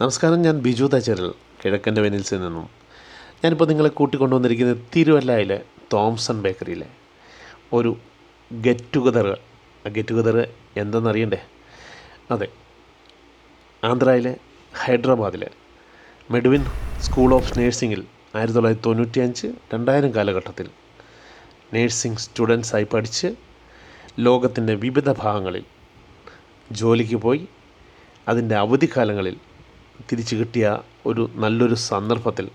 നമസ്കാരം ഞാൻ ബിജു തച്ചേരൽ കിഴക്കന്റെ വെനിൽസിൽ നിന്നും. ഞാനിപ്പോൾ നിങ്ങളെ കൂട്ടിക്കൊണ്ടുവന്നിരിക്കുന്നത് തിരുവല്ലയിലെ തോംസൺ ബേക്കറിയിലെ ഒരു ഗെറ്റ് ടുഗദർ ഗെറ്റ് ടുഗദർ എന്തെന്നറിയണ്ടേ? അതെ ആന്ധ്രയിലെ ഹൈദരാബാദിലെ മെഡ്വിൻ സ്കൂൾ ഓഫ് നേഴ്സിംഗിൽ ആയിരത്തി തൊള്ളായിരത്തി തൊണ്ണൂറ്റി അഞ്ച് രണ്ടായിരം കാലഘട്ടത്തിൽ നേഴ്സിംഗ് സ്റ്റുഡൻസായി പഠിച്ച് ലോകത്തിന്റെ വിവിധ ഭാഗങ്ങളിൽ ജോലിക്ക് പോയി അതിന്റെ അവധിക്കാലങ്ങളിൽ തിരിച്ചു കിട്ടിയ ഒരു നല്ലൊരു സന്ദർഭത്തിൽ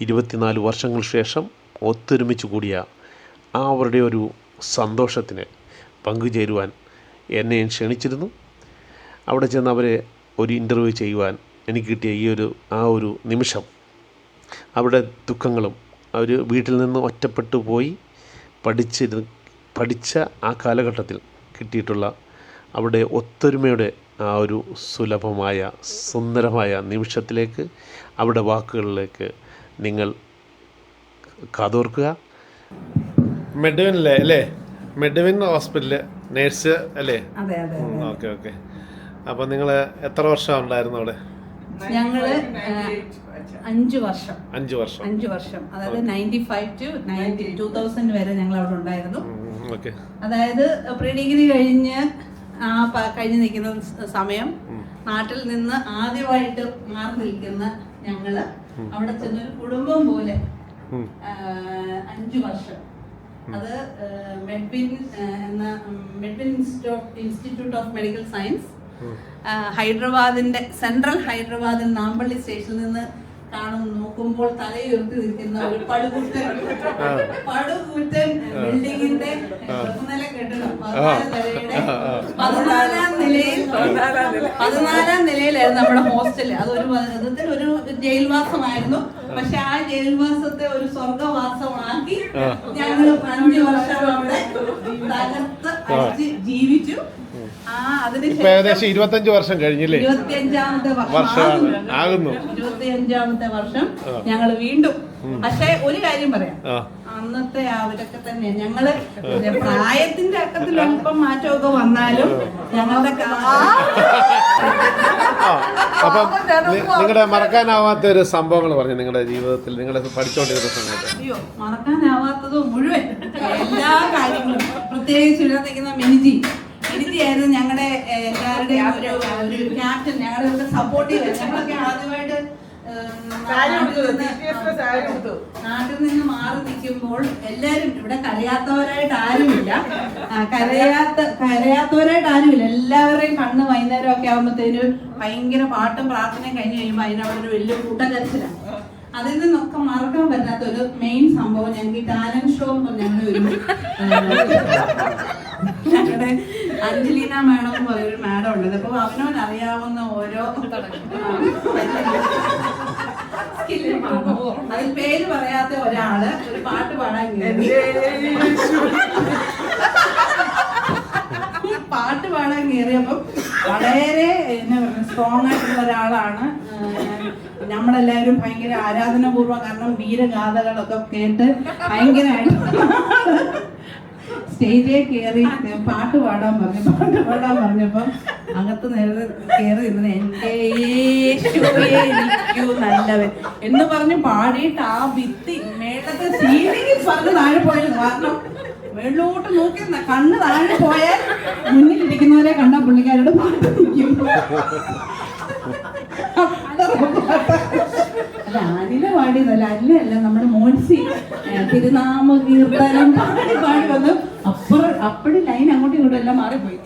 ഇരുപത്തിനാല് വർഷങ്ങൾ ശേഷം ഒത്തൊരുമിച്ച് കൂടിയ ആ അവരുടെ ഒരു സന്തോഷത്തിന് പങ്കുചേരുവാൻ എന്നെയും ക്ഷണിച്ചിരുന്നു. അവിടെ ചെന്ന് അവരെ ഒരു ഇന്റർവ്യൂ ചെയ്യുവാൻ എനിക്ക് കിട്ടിയ ഈ ഒരു ആ ഒരു നിമിഷം അവരുടെ ദുഃഖങ്ങളും അവർ വീട്ടിൽ നിന്ന് ഒറ്റപ്പെട്ടു പോയി പഠിച്ചിരുന്ന് പഠിച്ച ആ കാലഘട്ടത്തിൽ കിട്ടിയിട്ടുള്ള അവിടെ ഒത്തൊരുമയുടെ ആ ഒരു സുലഭമായ സുന്ദരമായ നിമിഷത്തിലേക്ക് അവിടെ വാക്കുകളിലേക്ക് നിങ്ങൾ കാതോർക്കുക. മെഡുവിനല്ലേ അല്ലേ? മെഡുവിൻ ഹോസ്പിറ്റലിലെ നേഴ്സ് അല്ലേ? അതെ അതെ ഓക്കെ ഓക്കെ. അപ്പോൾ നിങ്ങൾ എത്ര വർഷം ഉണ്ടായിരുന്നു അവിടെ? ഞങ്ങൾ അഞ്ചു വർഷം. അഞ്ച് വർഷം. അഞ്ചു വർഷം. അതായത് ninety five to ninety two thousand വരെ ഞങ്ങൾ അവിടെ ഉണ്ടായിരുന്നു ഓക്കെ. അതായത് പ്രീ ഡിഗ്രി കഴിഞ്ഞ് ആ കഴിഞ്ഞ് നിൽക്കുന്ന സമയം നാട്ടിൽ നിന്ന് ആദ്യമായിട്ട് മാറി നിൽക്കുന്ന ഞങ്ങൾ അവിടെ ചെന്നൊരു കുടുംബം പോലെ അഞ്ചു വർഷം. അത് മെഡ്ബിൻ എന്ന Medwin institute of medical science ഹൈദരാബാദിന്റെ central ഹൈദരാബാദിൽ നാമ്പള്ളി സ്റ്റേഷനിൽ നിന്ന് കാണും നോക്കുമ്പോൾ തലയുയർത്തി നിൽക്കുന്ന ഒരു പടുകുട്ടൻ പടുകുട്ടൻ ബിൽഡിങ്ങിന്റെ നില കെട്ടിടം പതിനാല് നിലയിൽ പതിനാലാം നിലയിലായിരുന്നു നമ്മുടെ ഹോസ്റ്റൽ അതൊരു ഒരു വിധത്തിൽ ഒരു ജയിൽവാസമായിരുന്നു. പക്ഷെ ആ ജയിൽവാസത്തെ ഒരു സ്വർഗവാസമാക്കി ഞങ്ങൾ അഞ്ചു വർഷം അവിടെ തകർത്ത് അടിച്ച് ജീവിച്ചു. ഏകദേശം ഇരുപത്തഞ്ച് വർഷം കഴിഞ്ഞില്ലേ? ഇരുപത്തിയഞ്ചാമത്തെ വർഷം ആകുന്നു. ഇരുപത്തിയഞ്ചാമത്തെ വർഷം ഞങ്ങൾ വീണ്ടും. പക്ഷേ ഒരു കാര്യം പറയാം. അന്നത്തെ അവരൊക്കെ തന്നെ. ഞങ്ങൾ പ്രായത്തിന്റെ അക്കത്തിൽ അല്പം മാറ്റമൊക്കെ വന്നാലും ഞങ്ങളുടെ അപ്പം നിങ്ങളുടെ മറക്കാനാവാത്ത ഒരു സംഭവങ്ങൾ പറഞ്ഞു നിങ്ങളുടെ ജീവിതത്തിൽ. നിങ്ങൾ പഠിച്ചുകൊണ്ടിരുന്ന സമയത്ത്. അയ്യോ മറക്കാനാവാത്തത് മുഴുവൻ എല്ലാ കാര്യങ്ങളും. പ്രത്യേകിച്ച് ഇവിടെ നിൽക്കുന്ന മിനിജി മിനിജിയായിരുന്നു ഞങ്ങളുടെ എല്ലാവരുടെയും ഒരു ക്യാപ്റ്റൻ ഞങ്ങളുടെ സപ്പോർട്ടീവ് ഞങ്ങളൊക്കെ ആദ്യമായിട്ട് നാട്ടിൽ നിന്ന് മാറി നിൽക്കുമ്പോൾ എല്ലാരും ഇവിടെ കരയാത്തവരായിട്ട് ആരുമില്ല. കരയാത്ത കരയാത്തവരായിട്ട് ആരുമില്ല. എല്ലാവരുടെയും കണ്ണ് വൈകുന്നേരം ഒക്കെ ആകുമ്പോഴത്തേനും ഭയങ്കര പാട്ടും പ്രാർത്ഥനയും കഴിഞ്ഞ് കഴിയുമ്പോൾ അതിനവിടെ ഒരു വലിയ കൂട്ടക്കരച്ചിലാണ്. അതിൽ നിന്നൊക്കെ മറക്കാൻ പറ്റാത്ത ഒരു മെയിൻ സംഭവം ഞങ്ങൾക്ക് ടാലന്റ് ഷോ എന്ന് ഞങ്ങളുടെ ഒരു ഞങ്ങളുടെ അഞ്ജലീന മാഡം എന്ന് പറയുന്ന ഒരു മാഡം ഉണ്ട്. അപ്പൊ അവനവൻ അറിയാവുന്ന ഓരോ സ്കില്ല് അതിൽ പേര് പറയാത്ത ഒരാൾ ഒരു പാട്ട് പാടാൻ കയറി പാട്ട് പാടാൻ കയറിയപ്പം വളരെ സ്ട്രോങ് ആയിട്ടുള്ള ഒരാളാണ്. നമ്മളെല്ലാവരും ഭയങ്കര ആരാധനാപൂർവം കാരണം വീരഗാഥകളൊക്കെ കേട്ട് ഭയങ്കരമായിട്ട് സ്റ്റേജിൽ കയറി പാട്ട് പാടാൻ പറഞ്ഞു. പാട്ട് പാടാൻ പറഞ്ഞപ്പം അകത്ത് നേരെ കയറി ഇരുന്നത് എന്റെ നല്ലവൻ. എന്ന് പറഞ്ഞ് പാടിയിട്ട് ആ ഭിത്തി മേളത്തെ സീലിംഗിൽ പറഞ്ഞ് താഴെ പോയത് കാരണം വെള്ളോട്ട് നോക്കി കണ്ണ് താഴെ പോയാൽ മുന്നിലിരിക്കുന്നവരെ കണ്ട പുള്ളിക്കാരോട് പാട്ട് നിൽക്കും അത് പാടിയതല്ല അല്ലല്ല നമ്മുടെ മോൻസി തിരുനാമ കീർത്തനം പാടി പാടി വന്ന്. അപ്പുറം അപ്പടി ലൈൻ അങ്ങോട്ടും ഇങ്ങോട്ടും എല്ലാം മാറിപ്പോയി.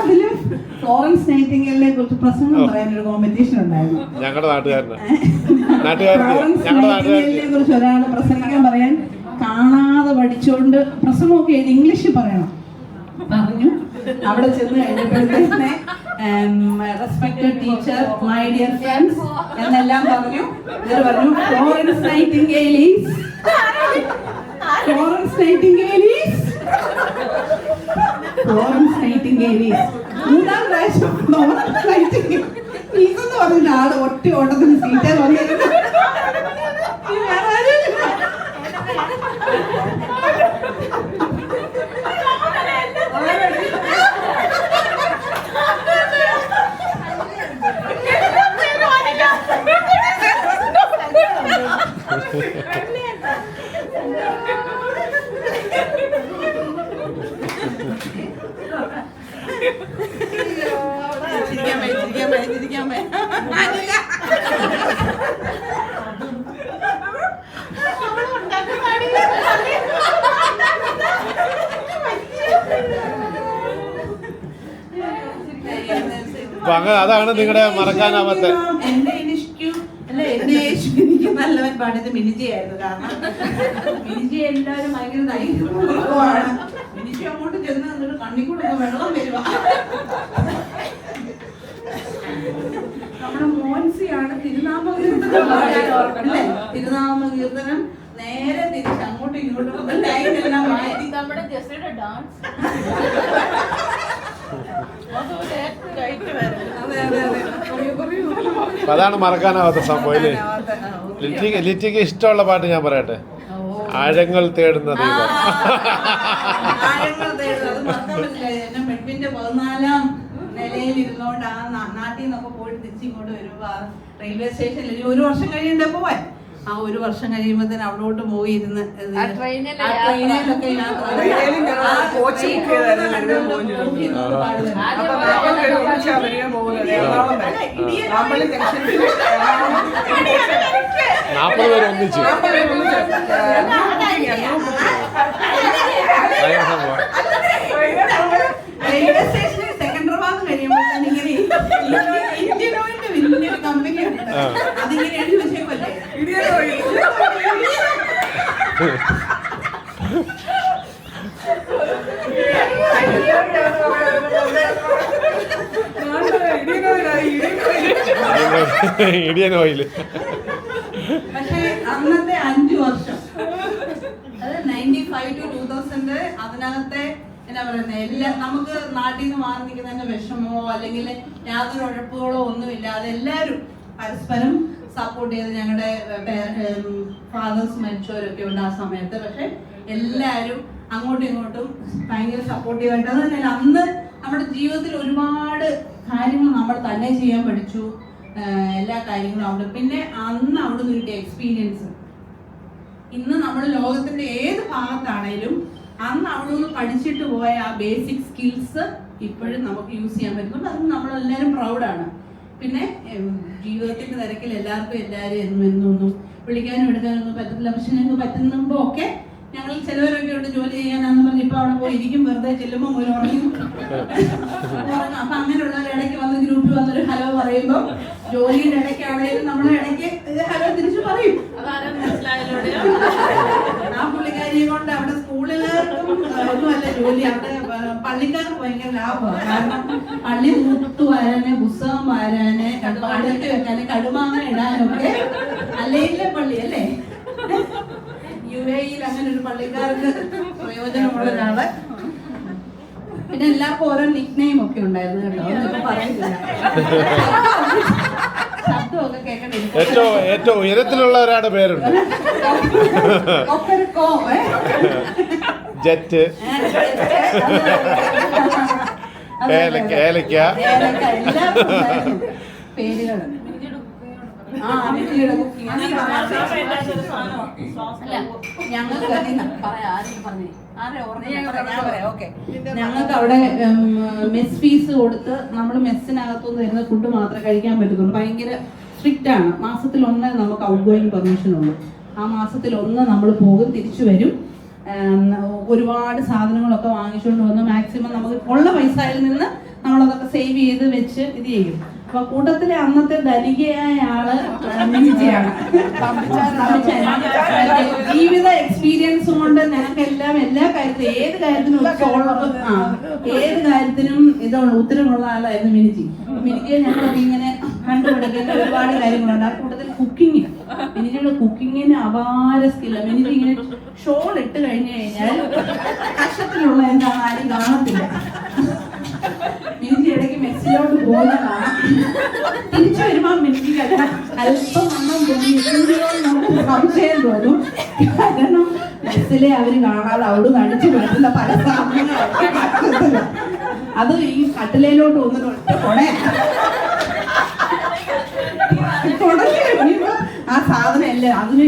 അതിലും ഫ്ലോറൻസ് നൈറ്റിംഗലിനെ കുറിച്ച് പ്രസംഗം പറയാനൊരു കോമ്പറ്റീഷൻ ഉണ്ടായിരുന്നു. ഞങ്ങളുടെ നാട്ടുകാരനെ. കുറിച്ച് ഒരാൾ പ്രസംഗിക്കാൻ പറയാൻ കാണാതെ പഠിച്ചുകൊണ്ട് പ്രസംഗമൊക്കെ എഴുതി ഇംഗ്ലീഷിൽ പറയണം. പറഞ്ഞു. അവിടെ ചെന്ന് കഴിഞ്ഞപ്പോഴത്തേക്കിനെ respected teacher my dear friends എന്നെല്ലാം പറഞ്ഞു. ഇവർ പറഞ്ഞു Florence Nightingale's Florence Nightingale's Florence Nightingale's മൂന്നാം പ്രാവശ്യം ഫ്ലോറൻസ് നൈറ്റിംഗേലീസ് എന്ന് പറഞ്ഞ ആൾ ഒട്ടി ഓട്ടത്തിന് സീറ്റേ വന്നിരുന്നു Yeah. അപ്പൊ അതാണ് നിങ്ങളുടെ മറക്കാനാവാത്ത. എന്നെ അല്ല എന്നെ എനിക്ക് നല്ലവൻ പാടിയത് മിനിജിയായിരുന്നു കാരണം മിനിജി എല്ലാവരും ഭയങ്കര ധൈര്യമാണ് മിനിജി അങ്ങോട്ട് ചെന്ന് എന്നിട്ട് കണ്ണിക്കൂടെ ഒക്കെ വെള്ളം വരുവാ. നമ്മുടെ മോൻസിയാണ് തിരുനാമ കീർത്തനം പാടിയത്. അല്ലേ? തിരുനാമ കീർത്തനം നേരെ തിരിച്ച് അങ്ങോട്ടും ഇങ്ങോട്ടും മാറ്റി. നമ്മുടെ ഡാൻസ്. കയറ്റ് വരുന്നത് അതെ അതെ അതെ പറയൂ, പറയൂ. അതാണ് മറക്കാനാവാത്ത സംഭവം അല്ലേ. ലിറ്റിക്ക് ലിറ്റിക്ക് ഇഷ്ടമുള്ള പാട്ട് ഞാൻ പറയട്ടെ ആഴങ്ങൾ തേടുന്ന ദൈവം പതിനാലാം നിലയിൽ ഇരുന്നോണ്ട് ആ നാട്ടിൽ നിന്നൊക്കെ പോയിട്ട് തിരിച്ചിങ്ങോട്ട് വരുമ്പോ ആ റെയിൽവേ സ്റ്റേഷനിൽ ഒരു വർഷം കഴിയണ്ടേ പോവാൻ ആ ഒരു വർഷം കഴിയുമ്പോഴത്തേന് അവിടോട്ട് പോയി ഇരുന്ന് ട്രെയിനിലൊക്കെ ചെയ്തായിരുന്നു വരുമ്പോൾ പോകുന്നത്. എറണാകുളം വരെ. നാമ്പള്ളി ജംഗ്ഷനിൽ നാൽപ്പത് പേര് ഒന്നിച്ച്. ഒന്നിച്ച്. സംഭവം റെയിൽവേ സ്റ്റേഷനിൽ സെക്കൻഡറി ഭാഗം കഴിയുമ്പോഴത്തേന് ഇങ്ങനെ ഇന്ത്യൻ ഓയിലിന്റെ വലിയൊരു കമ്പനി ഉണ്ട് ആ. അതിങ്ങനെ എഴുതി വെച്ചേക്കല്ലേ ഇടിയൻ ഓയിൽ. ഇടിയൻ ഓയിലായി, ഇടിയൻ ഓയിൽ. ഇടിയൻ ഓയിൽ പക്ഷേ അന്നത്തെ അഞ്ചു വർഷം അത് ninety five to two thousand അതിനകത്തെ എന്നാ പറയുന്നത് എല്ലാ നമുക്ക് നാട്ടിൽ നിന്ന് മാറി നിൽക്കുന്നതിന്റെ വിഷമമോ അല്ലെങ്കിൽ യാതൊരു ഉഴപ്പുകളോ ഒന്നുമില്ലാതെ എല്ലാവരും പരസ്പരം സപ്പോർട്ട് ചെയ്ത് ഞങ്ങളുടെ ഫാദേഴ്സ് മരിച്ചവരൊക്കെ ഉണ്ട് ആ സമയത്ത്. പക്ഷെ എല്ലാവരും അങ്ങോട്ടും ഇങ്ങോട്ടും ഭയങ്കര സപ്പോർട്ടീവായിട്ട് അത് തന്നെയല്ല അന്ന് നമ്മുടെ ജീവിതത്തിൽ ഒരുപാട് കാര്യങ്ങൾ നമ്മൾ തന്നെ ചെയ്യാൻ പഠിച്ചു. എല്ലാ കാര്യങ്ങളും അവിടെ പിന്നെ അന്ന് അവിടെ നിന്ന് കിട്ടിയ എക്സ്പീരിയൻസ് ഇന്ന് നമ്മൾ ലോകത്തിന്റെ ഏത് ഭാഗത്താണേലും അന്ന് അവിടെ നിന്ന് പഠിച്ചിട്ട് പോയ ആ ബേസിക് സ്കിൽസ് ഇപ്പോഴും നമുക്ക് യൂസ് ചെയ്യാൻ പറ്റുന്നുണ്ട്. അത് നമ്മളെല്ലാവരും പ്രൗഡാണ് പിന്നെ ജീവിതത്തിന്റെ തിരക്കിൽ എല്ലാവർക്കും എല്ലാവരും എന്നും എന്നൊന്നും വിളിക്കാനും എടുക്കാനൊന്നും പറ്റത്തില്ല. പക്ഷെ ഞങ്ങൾക്ക് പറ്റുന്നുമ്പോ ഒക്കെ ഞങ്ങൾ ചിലവരൊക്കെ ഉണ്ട് ജോലി ചെയ്യാനാന്ന് പറഞ്ഞ് ഇപ്പൊ അവിടെ പോയി ഇരിക്കും വെറുതെ ചെല്ലുമ്പോൾ ഒരു ഉറങ്ങും. അപ്പൊ അങ്ങനെയുള്ളവർ ഇടയ്ക്ക് വന്ന് ഗ്രൂപ്പിൽ വന്നൊരു ഹലോ പറയുമ്പോ ജോലിയുടെ ഇടയ്ക്കാണെങ്കിലും നമ്മളെ ഇടയ്ക്ക് ഹലോ തിരിച്ചു പറയും. ആ പുള്ളിക്കാരിയെ കൊണ്ട് അവിടെ സ്കൂളിലേക്കും ഒന്നുമല്ല ജോലി. അവിടെ പള്ളിക്കാർക്ക് ഭയങ്കര ലാഭമാണ്. കാരണം പള്ളി മുത്തു വരാന് പുസ്തകം വരാന് അടുത്ത് വെക്കാന് കടുമാങ്ങ ഇടാനൊക്കെ അല്ലയിലെ പള്ളി അല്ലേ? യു എയിൽ അങ്ങനെ ഒരു പള്ളിക്കാർക്ക് പ്രയോജനമുള്ള ഒരാൾ പിന്നെ എല്ലാവർക്കും ഓരോ നിക് നെയിം ഒക്കെ ഉണ്ടായിരുന്നു കേട്ടോ. അതൊന്നും പറയുന്നില്ല. ശബ്ദമൊക്കെ കേൾക്കണ്ടേ ഏറ്റവും ഏറ്റവും ഉയരത്തിലുള്ള ഒരാളുടെ പേരുണ്ട്. ഏ? ജെറ്റ്. ഏലക്ക ഏലക്ക. ആ മിനിയുടെ ഞങ്ങൾക്ക് അവിടെ മെസ് ഫീസ് കൊടുത്ത് നമ്മൾ മെസ്സിനകത്തുനിന്ന് വരുന്ന ഫുഡ് മാത്രമേ കഴിക്കാൻ പറ്റത്തുള്ളൂ. ഭയങ്കര സ്ട്രിക്റ്റ് ആണ്. മാസത്തിൽ ഒന്ന് നമുക്ക് ഔട്ട് ഗോയിങ് പെർമിഷൻ ഉള്ളൂ. ആ മാസത്തിൽ ഒന്ന് നമ്മൾ പോകും തിരിച്ചു വരും. ഒരുപാട് സാധനങ്ങളൊക്കെ വാങ്ങിച്ചുകൊണ്ട് വന്ന് മാക്സിമം നമുക്ക് ഉള്ള പൈസയിൽ നിന്ന് നമ്മളതൊക്കെ സേവ് ചെയ്ത് വെച്ച് ഇത് ചെയ്യും. അപ്പൊ കൂട്ടത്തിലെ അന്നത്തെ ധനികയായ ആൾ ജീവിത എക്സ്പീരിയൻസ് കൊണ്ട് ഞങ്ങൾക്ക് എല്ലാം എല്ലാ കാര്യത്തിലും ഏത് കാര്യത്തിനും ഏത് കാര്യത്തിനും ഇതുള്ള ഉത്തരമുള്ള ആളായിരുന്നു മിനിജി. മിനിജിയെ ഞങ്ങൾ ഇങ്ങനെ കണ്ടുപിടിക്കേണ്ട ഒരുപാട് കാര്യങ്ങളുണ്ട്. ആ കൂട്ടത്തിൽ കുക്കിംഗ് മിനിജിയുടെ കുക്കിങ്ങിന് അപാര സ്കില്ല മിനിജി ഇങ്ങനെ ഷോൾ ഇട്ട് കഴിഞ്ഞു കഴിഞ്ഞാൽ കഷ്ടത്തിലുള്ള എന്താണ് ആരും കാണത്തില്ല. ഇടയ്ക്ക് മെസ്സിലോട്ട് പോകുന്നതാണ് തിരിച്ചു വരുമ്പോൾ മെസ്സി അല്പം വണ്ണം സംശയം തോന്നും. കാരണം മെസ്സിലെ അവർ കാണാതെ അവിടെ നടിച്ചു പറ്റുന്ന പല സാധനങ്ങളും അത് ഈ കട്ടിലയിലോട്ട് കഴിയുമ്പോ ആ സാധനം അല്ലേ അതിന്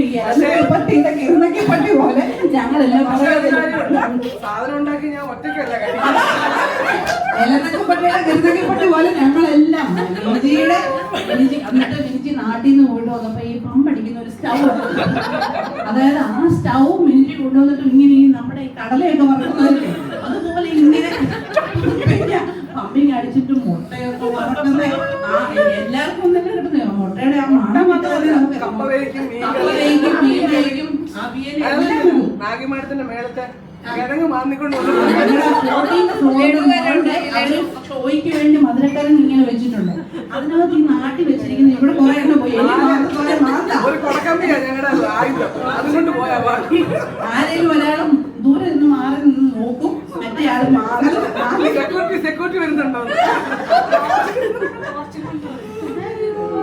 പട്ടിയുടെ കിറുന്നക്കി പട്ടി പോലെ ഞങ്ങളെല്ലാം. സാധനം ഉണ്ടാക്കി ഞാൻ ഒറ്റയ്ക്കല്ല കഴിക്കുന്നത് ഏലനക്കപ്പട്ടിയുടെ കിറുന്നക്കിപ്പട്ടി പോലെ ഞങ്ങളെല്ലാം മിനിജിയുടെ മിനിജി എന്നിട്ട് മിനിജി നാട്ടിൽ നിന്ന് പോയിട്ട് വന്നപ്പോ ഈ പമ്പടിക്കുന്ന ഒരു സ്റ്റൗ അതായത് ആ സ്റ്റൗ മിനിജി കൊണ്ടുവന്നിട്ട് ഇങ്ങനെ ഈ നമ്മുടെ ഈ കടലയൊക്കെ വറക്കുന്നതല്ലേ അതുപോലെ ഇങ്ങനെ പമ്പിങ് അടിച്ചിട്ട് മുട്ടയൊക്കെ വറക്കുന്ന ആ എല്ലാവർക്കും തന്നെ കിട്ടുന്നേ മുട്ടയുടെ ആ മണം മാത്രമേ നമുക്ക് കപ്പ വേവിക്കും, മീൻ. വേവിക്കും, അവിയൽ എല്ലാം മാഗി മേളത്തെ കിഴങ്ങ് ഷോയ്ക്ക് വേണ്ടി മധുരക്കരൻ ഇങ്ങനെ വെച്ചിട്ടുണ്ട്. അതിനകത്ത് ഈ നാട്ടിൽ വെച്ചിരിക്കുന്ന ഇവിടെ കുറെ എണ്ണം പോയി എനിക്ക് മാത്രം കുറെ മാന്താ. ഒരു കൊടക്കമ്പിയാ ഞങ്ങളുടെ ആയുധം അതുകൊണ്ട് പോയാ പാടി ആരെങ്കിലും ഒരാളും ദൂരെ നിന്ന് മാറി നിന്ന് നോക്കും മറ്റേ ആൾ മാറി മാറി സെക്യൂരിറ്റി സെക്യൂരിറ്റി വരുന്നുണ്ടോ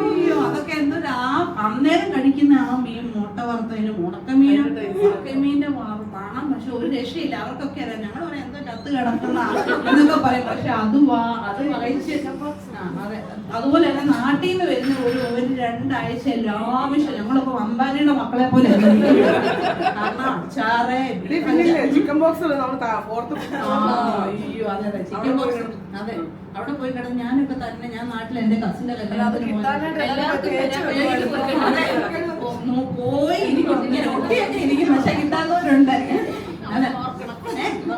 അയ്യോ, അതൊക്കെ എന്തൊരു ആ അന്നേരം കഴിക്കുന്ന ആ മീൻ മുട്ട വറുത്തതിന് ഉണക്കമീൻ ഉണക്കമീന്റെ കാണാം പക്ഷെ ഒരു രക്ഷയില്ല. അവർക്കൊക്കെ അറിയാം. ഞങ്ങൾ പറയാം എന്തോ ചത്ത് കിടക്കുന്ന എന്നൊക്കെ പറയും. പക്ഷെ അത് വാ അത് വായിച്ച് അതെ. അതുപോലെ തന്നെ നാട്ടിൽ നിന്ന് വരുന്ന ഒരു ഒരു രണ്ടാഴ്ച ലാവശ്യം ഞങ്ങളൊക്കെ അമ്പാനിയുടെ മക്കളെ പോലെ കാരണം അച്ചാറ് ചിക്കൻ ബോക്സ് നമ്മൾ ഫോർത്ത് ആ, അയ്യോ അതെ അതെ. ചിക്കൻ ബോക്സ് അതെ. അവിടെ പോയി കിടന്ന് ഞാനൊക്കെ തന്നെ ഞാൻ നാട്ടിൽ എന്റെ കസിന്റെ കല്യാണത്തിന് പോയി ഇരിക്കും. ഇങ്ങനെ ഒട്ടിയൊക്കെ ഇരിക്കും. പക്ഷെ കിട്ടാത്തവരുണ്ട് അതെ ഏ? അവരെ ഓർക്കണം. അതെ, അത്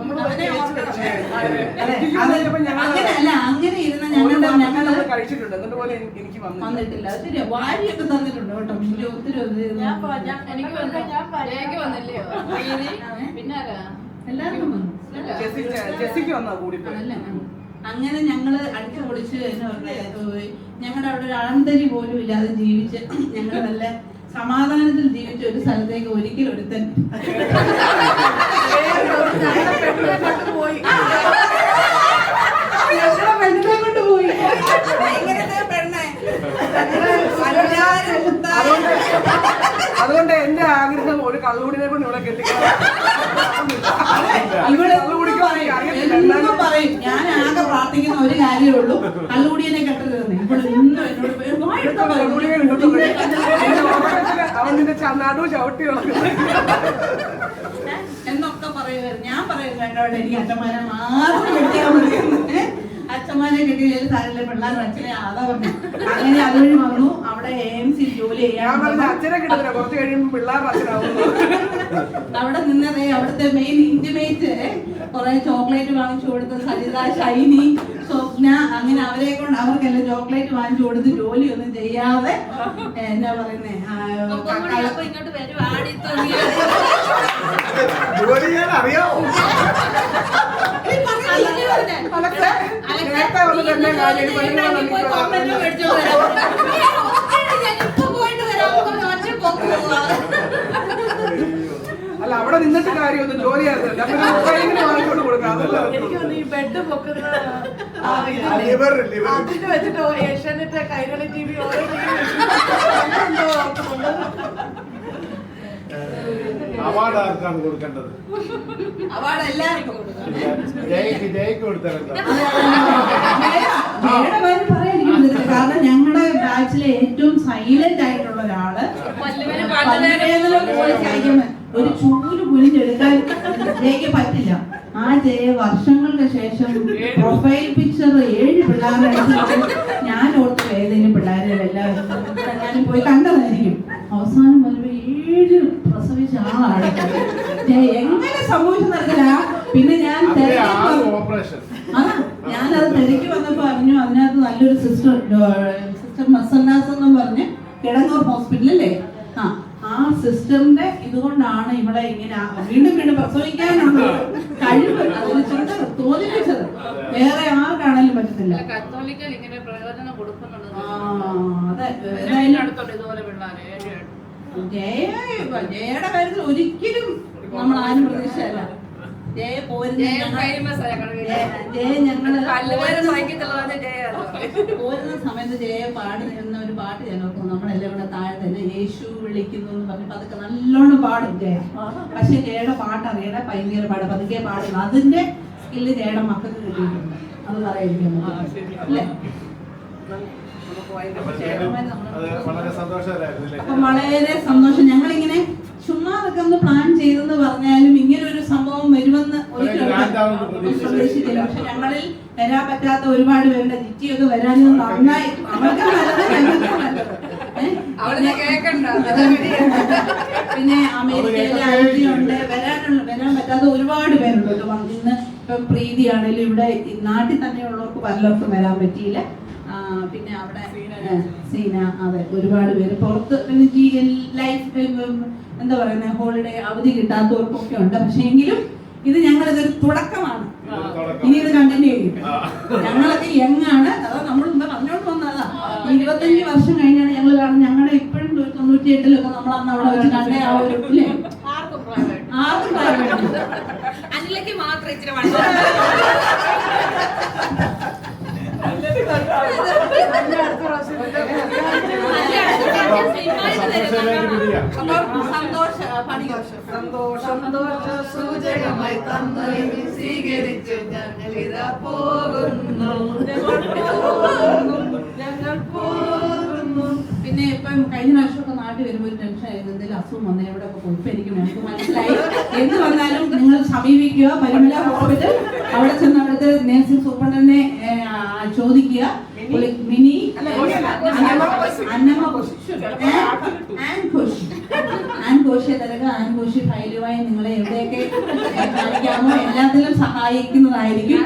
അങ്ങനെയല്ല അങ്ങനെ ഇരുന്ന ഞങ്ങളുടെ ഞങ്ങൾ കഴിച്ചിട്ടുണ്ട്. എന്നിട്ട് പോലെ എനിക്ക് വന്നു വന്നിട്ടില്ല. ശരിയാ. വാരിയൊക്കെ തന്നിട്ടുണ്ട് കേട്ടോ. പിന്നെ ഒത്തിരി ഒത്തിരി? എല്ലാവർക്കും വന്നു. അങ്ങനെ ഞങ്ങൾ അടിച്ചു പൊളിച്ച് എന്ന് പറഞ്ഞു ഞങ്ങളുടെ അവിടെ ഒരു ആന്തരി പോലും ഇല്ലാതെ ജീവിച്ച് ഞങ്ങൾ നല്ല സമാധാനത്തിൽ ജീവിച്ച ഒരു സ്ഥലത്തേക്ക് ഒരിക്കലും ഒരുത്തൻ. പോയി. അതുകൊണ്ട് എന്റെ ആഗ്രഹം ഒരു കള്ളുകൂടിനെ കൊണ്ട് ഇവിടെ കെട്ടിക്കാൻ ഇവിടെ എന്നും പറയും ഞാൻ ആകെ പ്രാർത്ഥിക്കുന്ന ഒരു കാര്യമേ ഉള്ളൂ കള്ളുകൂടിയനെ കെട്ടരുതെന്ന് ഇവിടെ ഇന്നും എന്നോട് എന്നൊക്കെ പറയുമായിരുന്നു ഞാൻ പറയും കണ്ടോട്ടെ എനിക്ക് അച്ഛന്മാരെ മാത്രം കെട്ടിയാൽ മതി എന്ന്. അച്ഛന്മാരെ കെട്ടിയാൽ സാരല്ലേ പിള്ളേർ അച്ഛനെ ആദാ പറഞ്ഞു അങ്ങനെ അതുവഴി വന്നു. അവിടെ എ എം സി ജോലി ചെയ്യാൻ അച്ഛനെ കിട്ടുന്നില്ല കുറച്ച് കഴിയുമ്പോൾ പിള്ളേർ അച്ഛനാവുന്നു അവിടെ നിന്നതേ അവിടുത്തെ മെയിൻ ഇന്റിമേറ്റ് കുറെ ചോക്ലേറ്റ് വാങ്ങിച്ചു കൊടുത്ത്. സരിത ഷൈനി സ്വപ്ന അങ്ങനെ അവരെ കൊണ്ട് അവർക്കെല്ലാം ചോക്ലേറ്റ് വാങ്ങിച്ചു കൊടുത്ത് ജോലിയൊന്നും ചെയ്യാതെ എന്നാ പറയുന്നേ ഒപ്പം കൂടി കള- അപ്പൊ ഇങ്ങോട്ട് വരും ആടി തൂങ്ങി ജോലി ചെയ്യാൻ അറിയാമോ ഈ പറഞ്ഞ അലക്സ പറഞ്ഞെ. അലക്സ, നേരത്തെ വന്നിട്ട് എന്നെ കാര്യം പെണ്ണുങ്ങളെ പോയി കോമന്റ് മേടിച്ചോണ്ട് വരാം. ഞാൻ ഇപ്പൊ പോയിട്ട് വരാം എന്ന് പറഞ്ഞ് ഒറ്റ പോക്ക് പോവാ. അല്ല അവിടെ നിന്നിട്ട് കാര്യമൊന്നും ജോലി Asianet Kairali T V award ആർക്കാണ് കൊടുക്കേണ്ടത്? അവാർഡ് എല്ലാവർക്കും. ജയക്ക് ജയക്ക്. കാരണം ഞങ്ങളുടെ ബാച്ചിലെ ഏറ്റവും സൈലന്റ് ആയിട്ടുള്ള ഒരാൾ പല്ലുവേദന പല്ലുവേദന പോലെ സഹിക്കുന്ന ഒരു ചൂൽ പുരിഞ്ഞെടുക്കാൻ ജയക്ക് പറ്റില്ല. ആ വർഷങ്ങൾക്ക് ശേഷം പ്രൊഫൈൽ പിക്ചർ ഏഴ് പിള്ളേരുടെ ഞാൻ ഓർത്ത് ഏതെങ്കിലും പിള്ളേരെ എല്ലാവരും പോയി കണ്ടതായിരിക്കും വീണ്ടും വീണ്ടും പ്രസവിക്കാനുള്ള ഒരു കഴിവ് അതിന് ചിന്ത തോന്നിപ്പിച്ചത്. വേറെ ആർക്കാണേലും പറ്റത്തില്ല. കത്തോലിക്കൽ ഇങ്ങനെ പ്രയോജനം കൊടുക്കുന്നുണ്ട് ജയയുടെ കാര്യത്തിൽ ഒരിക്കലും നമ്മൾ ആരും പ്രതീക്ഷയല്ല ജയ പോരുന്ന പോരുന്ന സമയത്ത് ജയ പാടി നിന്ന ഒരു പാട്ട് ഞാൻ ഓർക്കുന്നു. നമ്മളെല്ലാം ഇവിടെ താഴെ തന്നെ യേശു വിളിക്കുന്നു എന്ന് പറഞ്ഞപ്പോ അതൊക്കെ നല്ലോണം പാടും ജയ. പക്ഷെ ജയയുടെ പാട്ട് അറിയണ ഭയങ്കര പാട്. പതുക്കെ പാടും. അതിന്റെ സ്കില്ല് ജയയുടെ മക്കൾക്ക് കിട്ടിയിട്ടുണ്ട്. അത് പറയുന്നു അല്ലേ? അപ്പൊ വളരെ സന്തോഷം. ഞങ്ങളിങ്ങനെ grand പ്രതീക്ഷിച്ചില്ല. പക്ഷെ ഞങ്ങളിൽ വരാൻ പറ്റാത്ത ഒരുപാട് പേരുടെ ജിറ്റിയൊക്കെ വരാനും നന്നായി അവർക്ക് നല്ലത് ഞങ്ങൾക്ക് നല്ലത്. പിന്നെ അമേരിക്കയിലെ ആന്റിയുണ്ട് വരാനുള്ള വരാൻ പറ്റാത്ത ഒരുപാട് പേരുണ്ട് ഇന്ന് ഇപ്പം പ്രീതിയാണെങ്കിലും ഇവിടെ ഈ നാട്ടിൽ തന്നെയുള്ളവർക്ക് പലർക്കും വരാൻ പറ്റിയില്ല. പിന്നെ അവിടെ സീന അതെ ഒരുപാട് പേര് പുറത്ത് ലൈഫ് എന്താ പറയുന്നത് ഹോളിഡേ അവധി കിട്ടാത്തവർക്കൊക്കെ ഉണ്ട്. പക്ഷേ എങ്കിലും ഇത് ഞങ്ങൾ ഇതൊരു തുടക്കമാണ് ഇനി ഇത് കണ്ടിന്യൂ ചെയ്യും. ഞങ്ങളൊക്കെ യങ് അതാ നമ്മൾ എന്താ പറഞ്ഞോണ്ട് വന്നതാ. ഇരുപത്തഞ്ച് വർഷം കഴിഞ്ഞാണ് ഞങ്ങൾ കാണുന്നത്. ഞങ്ങളുടെ ഇപ്പോഴും തൊണ്ണൂറ്റി എട്ടിലൊക്കെ നമ്മൾ അന്ന് അവിടെ വെച്ച് കണ്ടേ ആ ഒരു ഇല്ലേ? ആർക്കും. അനിലയ്ക്ക് മാത്രം ഇച്ചിരി വണ്ടി സന്തോഷത്തിലേക്ക് പിരിയാം അപ്പം സന്തോഷ പണികോശം സന്തോഷം സന്തോഷ സൂചകമായി തന്നതിൽ സ്വീകരിച്ചു ഞങ്ങളിതാ പോകുന്നു ഞങ്ങൾ പോകുന്നു പിന്നെ ഇപ്പം കഴിഞ്ഞ പ്രാവശ്യമൊക്കെ നാട്ടിൽ വരുമ്പോൾ ഒരു ടെൻഷൻ ആയിരുന്നു. എന്തെങ്കിലും അസുഖം വന്നാൽ എവിടെ ഒക്കെ കൊടുത്തായിരിക്കും എനിക്ക് മനസ്സിലായി. എന്ത് വന്നാലും നിങ്ങൾ സമീപിക്കുക പരിമല ഹോസ്പിറ്റൽ അവിടെ ചെന്ന് അവിടുത്തെ നേഴ്സിംഗ് സൂപ്രണ്ടനെ ആ, ചോദിക്കുക. മിനി. അന്നമ്മ അന്നമ്മ ഘോഷ്. ഏ? ആൻ ഘോഷ്. ആൻ ഘോഷിയെ ആൻ ഘോഷി ഫയലുമായി നിങ്ങളെ എവിടെയൊക്കെ കാണിക്കാമോ? എല്ലാത്തിലും സഹായിക്കുന്നതായിരിക്കും.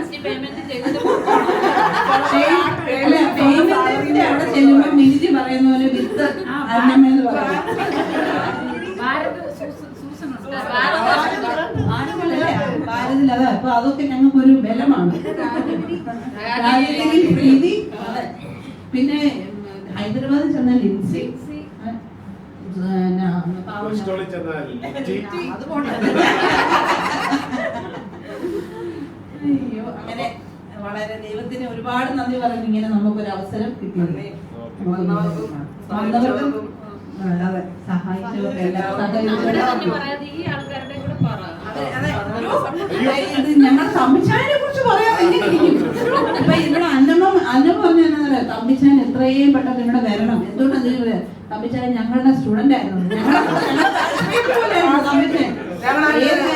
അവിടെ ചെല്ലുമ്പോൾ മിനിജി പറയുന്ന പോലെ വിത്ത് അന്നമ്മയെന്ന് പറയും? ഭാരതിൽ അതാ. അപ്പൊ അതൊക്കെ ഞങ്ങൾക്ക് ഒരു ബലമാണ് പ്രീതി. പിന്നെ ഹൈദരാബാദ് ഹൈദരാബാദിൽ ലിൻസി. ചെന്നാൽ ടി. അത്. അയ്യോ അങ്ങനെ വളരെ ദൈവത്തിന് ഒരുപാട് നന്ദി പറഞ്ഞു ഇങ്ങനെ നമുക്കൊരു അവസരം കിട്ടിയത് അതെ സഹായിച്ചവർക്കും ഇത് ഞങ്ങൾ തമ്പിച്ചാനെ കുറിച്ച് പറയാൻ? ഇപ്പൊ ഇവിടെ അന്നമ്മ അന്നമ്മ പറഞ്ഞ എന്നാ തമ്പിച്ചാൻ എത്രയും പെട്ടെന്ന് ഇവിടെ വരണം. എന്തുകൊണ്ടാണ് ഇതിന് തമ്പിച്ചാൻ ഞങ്ങളുടെ സ്റ്റുഡന്റ് ആയിരുന്നു. ഞങ്ങളെ- ഞങ്ങളുടെ classmate പോലെയായിരുന്നു തമ്പിച്ചാൻ. ഞങ്ങളത് ഏത്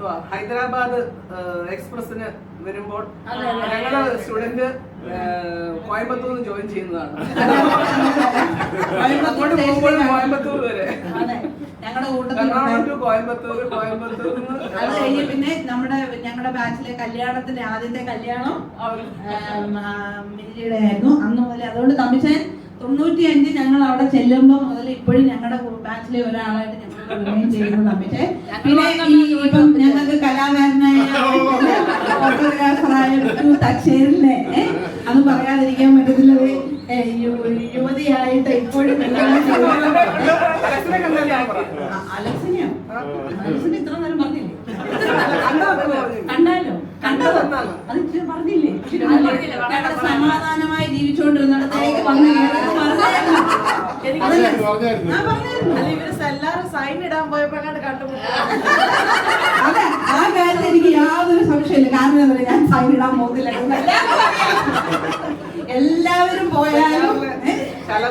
എന്തുവാ? ഹൈദരാബാദ് എക്സ്പ്രസിന് വരുമ്പോൾ. ഞങ്ങളുടെ സ്റ്റുഡന്റ് കോയമ്പത്തൂർ ജോയിൻ ചെയ്യുന്നതാണ്. കോയമ്പത്തൂർ അങ്ങോട്ട് പോകുമ്പോൾ കോയമ്പത്തൂർ വരെ. എറണാകുളം ടു കോയമ്പത്തൂർ കോയമ്പത്തൂർ അത് കഴിഞ്ഞ് പിന്നെ നമ്മുടെ ഞങ്ങളുടെ ബാച്ചിലെ കല്യാണത്തിന്റെ ആദ്യത്തെ കല്യാണം മിനിജിയുടെ ആയിരുന്നു അന്ന് മുതൽ അതുകൊണ്ട് തമ്മിച്ചാൻ തൊണ്ണൂറ്റി അഞ്ച് ഞങ്ങൾ അവിടെ ചെല്ലുമ്പോൾ മുതൽ ഇപ്പോഴും ഞങ്ങളുടെ ബാച്ചിലെ ഒരാളായിട്ട് ഞങ്ങൾ റിമെയിൻ ചെയ്യുന്നു തമ്മിച്ച് പിന്നെ ഈ ഇപ്പം ഞങ്ങൾക്ക് കലാകാരനായ ഫോട്ടോഗ്രാഫറായ അത് പറയാതിരിക്കാൻ പറ്റത്തില്ലത് യുവതിയായിട്ട് ഇപ്പോഴും അലക്സിനെയോ? അലക്സിന് ഇത്ര നേരം പറഞ്ഞില്ലേ? കണ്ടാലോ? കണ്ടോ കണ്ടതെന്നാണ്. അത് ഇച്ചിരി പറഞ്ഞില്ലേ? അത് പറഞ്ഞില്ല, ഞങ്ങൾ സമാധാനമായി ജീവിച്ചുകൊണ്ടിരുന്നിടത്തേക്ക് വന്ന് പറഞ്ഞായിരുന്നു. അതല്ല. പറഞ്ഞായിരുന്നു. ആ, പറഞ്ഞായിരുന്നു. അല്ല ഇവർ എല്ലാരും സൈൻ ഇടാൻ പോയപ്പോ കണ്ട് കണ്ടുമുട്ടി. അതെ ആ കാര്യത്തിൽ എനിക്ക് യാതൊരു സംശയമില്ല കാരണം എന്താ പറയാ ഞാൻ സൈൻ ഇടാൻ പോകുന്നില്ല. എല്ലാവരും പോയാലും ഏ? അതെ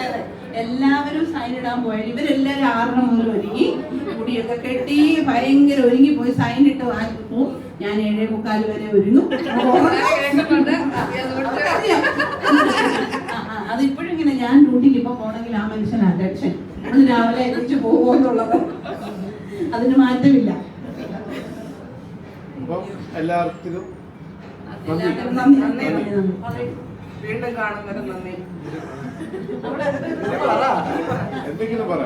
അതെ. എല്ലാവരും സൈൻ ഇടാൻ പോയാലും ഇവരെല്ലാവരും ആറര മുതൽ ഒരുങ്ങി മുടിയൊക്കെ കെട്ടി ഭയങ്കര ഒരുങ്ങി പോയി സൈൻ ഇട്ട് വാങ്ങി പോവും ഞാൻ ഏഴേ മുക്കാൽ വരെ ഒരുങ്ങും അതിപ്പോഴും ഇങ്ങനെ ഞാൻ ഡ്യൂട്ടിക്ക് ഇപ്പൊ പോണെങ്കിൽ ആ മനുഷ്യനാ ടെൻഷൻ അത് രാവിലെ എത്തിച്ചു പോകുമോ എന്നുള്ളത് അതിന് മാറ്റമില്ല എല്ലാവർക്കും വീണ്ടും കാണുന്നവരെ വരെ നന്ദി എന്തെങ്കിലും പറ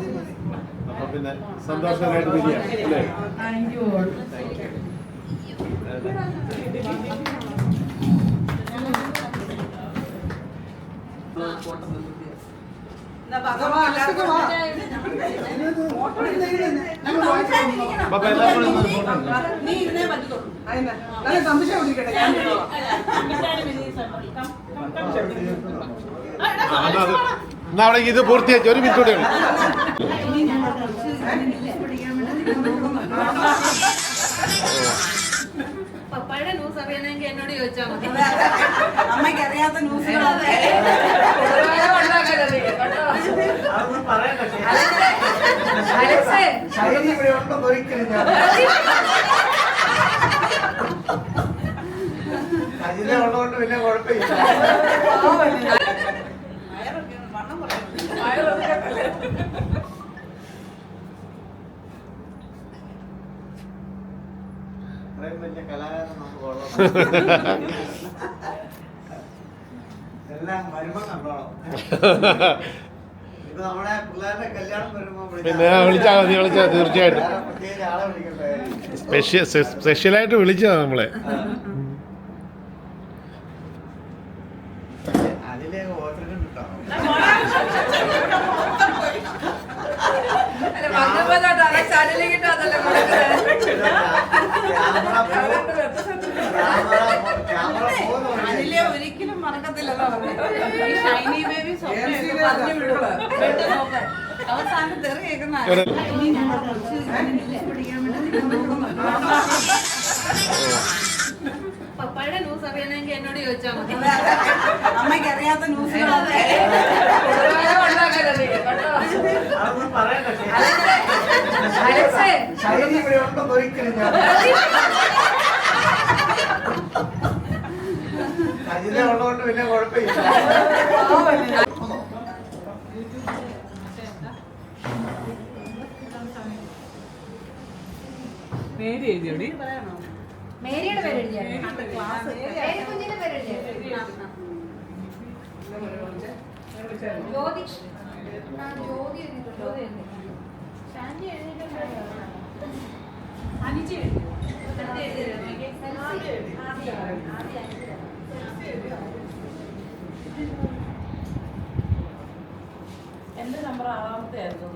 അപ്പൊ പിന്നെ സന്തോഷകരമായിട്ട് പിരിയാം അല്ലേ. നീ ഇരുന്നേ പറ്റത്തുള്ളൂ. അതിനെ നല്ല സംശയം വിളിക്കട്ടെ ഞാൻ. ആ, എന്നാ അവിടെ ഇത് പൂർത്തിയാക്കി. ഒരു മിനിറ്റ് കൂടെ ന്യൂസ് അറിയണമെങ്കിൽ എന്നോട് ചോദിച്ചാൽ മതി. അമ്മയ്ക്ക് അറിയാത്ത അജിത ഉള്ളതുകൊണ്ട് പിന്നെ കുഴപ്പമില്ല വയറൊക്കെ വണ്ണം കുറയുന്നു. ഇത്രയും വലിയ കലാകാരൻ നമുക്ക് കൊള്ളാം എല്ലാം വരുമ്പോ കണ്ടോണം ഇത് നമ്മുടെ പിള്ളേരുടെ കല്യാണം വരുമ്പോ പിന്നെ വിളിച്ചാൽ മതി വിളിച്ചാൽ തീർച്ചയായിട്ടും. സ്പെഷ്യൽ സ്പെഷ്യലായിട്ട് വിളിച്ചതാ നമ്മളെ. അതിലെ ഒരിക്കലും മറക്കത്തില്ലെന്നാ പറഞ്ഞത്. ഈ ഷൈനി ബേബി സ്വപ്നയൊക്കെ പറഞ്ഞു വിടുവാ. കേട്ട് നോക്ക്. അവസാനം തെറി കേൾക്കുന്ന. പപ്പയുടെ ന്യൂസ് അറിയണമെങ്കിൽ എന്നോട് ചോദിച്ചാൽ മതി അമ്മയ്ക്ക് അറിയാത്ത ന്യൂസ് അലക്സേ, ഒരിക്കലും അജിത ഉള്ളതുകൊണ്ട് പിന്നെ കുഴപ്പമില്ല. മേരി എഴുതിയോടി? മേരിയുടെ പേര് എഴുതിയാണ് മേരി കുഞ്ഞിന്റെ പേര് എഴുതിയാണ് ജ്യോതി. ജ്യോതി എഴുതിയിട്ടുണ്ട് ശാന്തി എഴുതിയിട്ടുണ്ട്. അനുജി എന്റെ നമ്പർ ആറാമത്തെ ആയിരുന്നു